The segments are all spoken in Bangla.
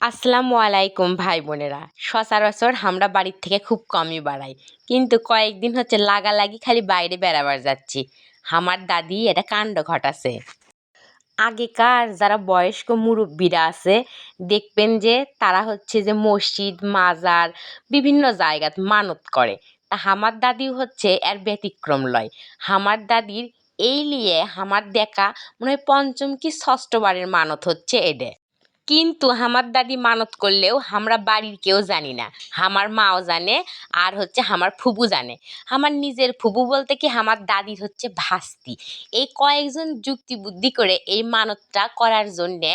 আসসালামু আলাইকুম, ভাই বোনেরা। সচরাচর আমরা বাড়ির থেকে খুব কমই বাড়াই। কিন্তু কয়েকদিন হচ্ছে লাগালাগি খালি বাইরে বেড়াবার যাচ্ছি। আমার দাদি এটা কাণ্ড ঘটাছে। আগেকার যারা বয়স্ক মুরব্বীরা আছে, দেখবেন যে তারা হচ্ছে যে মসজিদ, মাজার, বিভিন্ন জায়গাত মানত করে। তা আমার দাদিও হচ্ছে এর ব্যতিক্রম লয়। আমার দাদির এই নিয়ে আমার দেখা মনে হয় পঞ্চম কি ষষ্ঠবারের মানত হচ্ছে এডে কিন্তু আমার দাদি মানত করলেও আমরা বাড়ির কেউ জানি না। আমার মাও জানে আর হচ্ছে আমার ফুবু জানে। আমার নিজের ফুবু বলতে কি আমার দাদির হচ্ছে ভাস্তি। এই কয়েকজন যুক্তি বুদ্ধি করে এই মানতটা করার জন্যে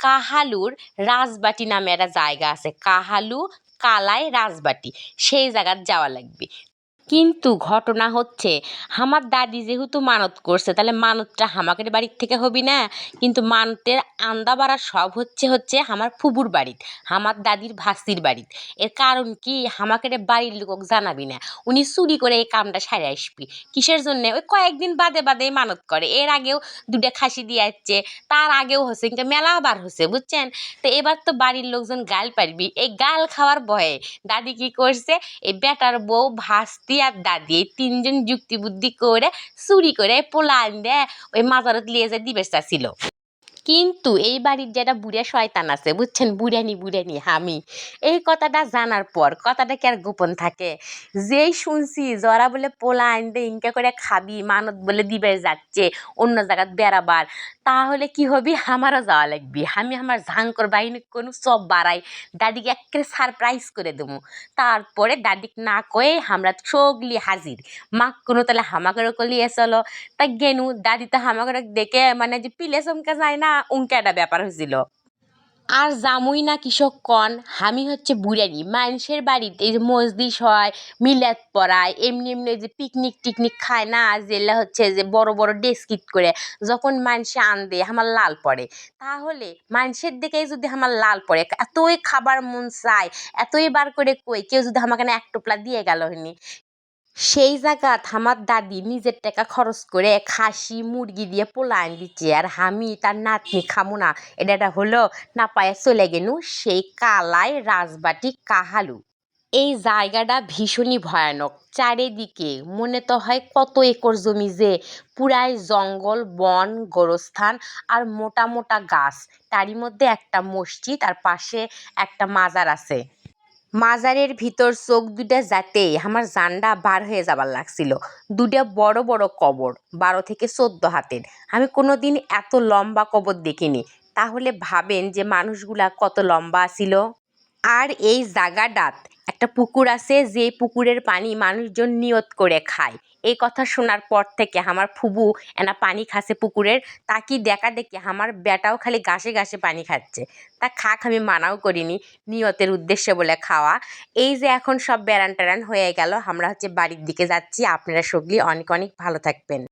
কাহালুর রাজবাটি নামে একটা জায়গা আছে। কাহালু কালাই রাজবাটি। সেই জায়গার যাওয়া লাগবে। কিন্তু ঘটনা হচ্ছে, আমার দাদি যেহেতু মানত করছে, তাহলে মানতটা আমাদের বাড়ির থেকে হবি না? কিন্তু মানতের আন্দা বাড়া সব হচ্ছে হচ্ছে আমার ফুবুর বাড়িত আমার দাদির ভাস্তির বাড়িত এর কারণ কি? আমাকে বাড়ির লোক জানাবি না। উনি চুরি করে এই কামটা সারে আসবি। কিসের জন্যে? ওই কয়েকদিন বাদে বাদে মানত করে। এর আগেও দুটা খাসি দিয়ে আসছে, তার আগেও হচ্ছে কিন্তু মেলা বার হচ্ছে বুঝছেন? তো এবার তো বাড়ির লোকজন গাল পারবি এই গাল খাওয়ার ভয়ে দাদি কি করছে? এই বেটার বউ ভাস্তি আর দাদি, এই তিনজন যুক্তি বুদ্ধি করে, চুরি করে, পোলান দেয়, ওই মাজারত লিয়ে যায় দিবে ছিল। কিন্তু এই বাড়ির যেটা বুড়া শয়তান আছে, বুঝছেন? বুড়ানি বুড়ানি, হামি। এই কথাটা জানার পর, কথাটা কি আর গোপন থাকে? যেই শুনছি জরা বলে পোলা আনতে ইনকা করে খাবি, মানত বলে দিবে যাচ্ছে, অন্য জায়গাত বেড়াবার, তাহলে কি হবি? আমারও যাওয়া লাগবি। আমি আমার ঝাঙ্কর বাহিনী কোনো সব বাড়াই, দাদিকে একেবারে সারপ্রাইজ করে দেবো। তারপরে দাদিক না কয়ে আমরা সগলি হাজির। মা কোনো তাহলে হামাকেরও কলিয়ে চলো। তা গেনু, দাদি তো হামাকের দেখে মানে যে পিলে চমকে যায় না? উনকা একটা ব্যাপার হয়েছিল। আর জামুই না কৃষক কন আমি হচ্ছে বুড়ানি মানুষের বাড়িতে যে মসজিদ হয়, মিলাদ পড়ায়, এমনি এমনি যে পিকনিক টিকনিক খায় না যেগুলো হচ্ছে যে বড় বড় ডেস্কিট করে। যখন মানুষে আনবে আমার লাল পড়ে। তাহলে মানুষের দিকেই যদি আমার লাল পড়ে, এতই খাবার মন চায়, এতই বার করে কই, কেউ যদি আমাকে এক টোপলা দিয়ে গেল হইনি সেই জায়গাত আমার দাদি নিজের টাকা খরচ করে খাসি, মুরগি দিয়ে পোলাইন দিচ্ছে আর আমি তার নাতনি খামো না। এটা হলো না পায়ে চলে গেনু সেই কালায় রাজবাটি কাহালু। এই জায়গাটা ভীষণই ভয়ানক। চারিদিকে মনে তো হয় কত একর জমি যে পুরাই জঙ্গল, বন, গোরস্থান আর মোটা মোটা গাছ। তারই মধ্যে একটা মসজিদ আর পাশে একটা মাজার আছে। মাজারের ভিতর চোখ দুটা যাতেই আমার জানডা বার হয়ে যাবার লাগছিল। দুটা বড় বড় কবর, বারো থেকে চোদ্দ হাতের। আমি কোনো দিন এত লম্বা কবর দেখিনি। তাহলে ভাবেন যে মানুষগুলা কত লম্বা ছিল। আর এই জায়গাটাত একটা পুকুর আছে, যে পুকুরের পানি মানুষজন নিয়ত করে খায়। এই কথা শোনার পর থেকে আমার ফুবু এনা পানি খাসে পুকুরের, তা কি দেখা দেখি আমার বেটাও খালি গাছে গাছে পানি খাচ্ছে। তা খাক আমি মানাও করিনি নিয়তের উদ্দেশ্যে বলে খাওয়া। এই যে এখন সব বেড়ান টেরান হয়ে গেল, আমরা হচ্ছে বাড়ির দিকে যাচ্ছি। আপনারা সবলি অনেক অনেক ভালো থাকবেন।